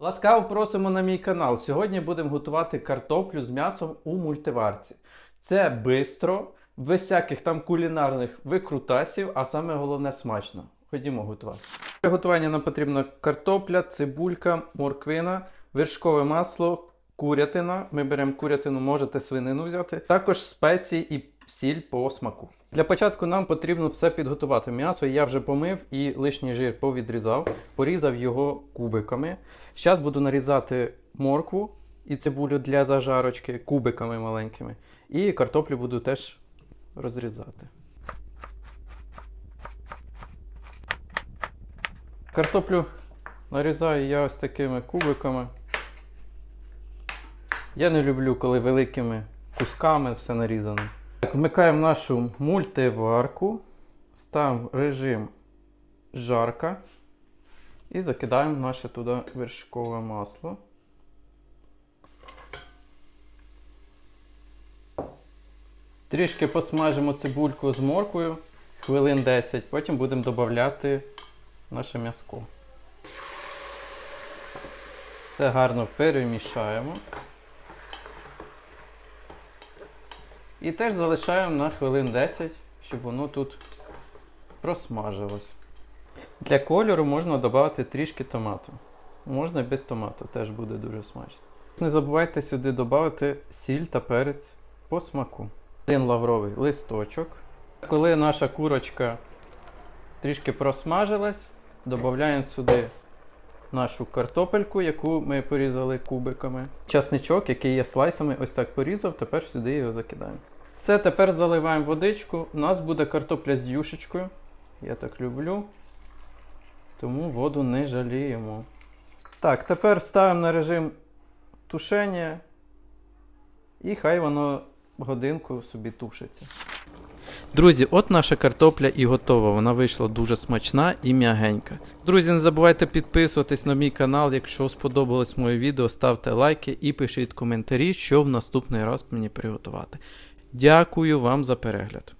Ласкаво просимо на мій канал. Сьогодні будемо готувати картоплю з м'ясом у мультиварці. Це бистро, без всяких там кулінарних викрутасів, а саме головне смачно. Ходімо готувати. Для готування нам потрібна картопля, цибулька, морквина, вершкове масло, курятина. Ми беремо курятину, можете свинину взяти. Також спеції і сіль по смаку. Для початку нам потрібно все підготувати. М'ясо я вже помив і лишній жир повідрізав, порізав його кубиками. Зараз буду нарізати моркву і цибулю для зажарочки кубиками маленькими. І картоплю буду теж розрізати. Картоплю нарізаю я ось такими кубиками. Я не люблю, коли великими кусками все нарізано. Так, вмикаємо нашу мультиварку, ставимо режим жарка і закидаємо наше туди вершкове масло. Трішки посмажимо цибульку з морквою хвилин 10, потім будемо додати наше м'яско. Це гарно перемішаємо. І теж залишаємо на хвилин 10, щоб воно тут просмажилось. Для кольору можна додати трішки томату. Можна без томату, теж буде дуже смачно. Не забувайте сюди додати сіль та перець по смаку. Один лавровий листочок. Коли наша курочка трішки просмажилась, додаємо сюди нашу картопельку, яку ми порізали кубиками. Часничок, який є слайсами, ось так порізав, тепер сюди його закидаємо. Все, тепер заливаємо водичку. У нас буде картопля з юшечкою. Я так люблю. Тому воду не жаліємо. Так, тепер ставимо на режим тушення. І хай воно годинку собі тушиться. Друзі, от наша картопля і готова. Вона вийшла дуже смачна і м'ягенька. Друзі, не забувайте підписуватись на мій канал. Якщо сподобалось моє відео, ставте лайки і пишіть коментарі, що в наступний раз мені приготувати. Дякую вам за перегляд.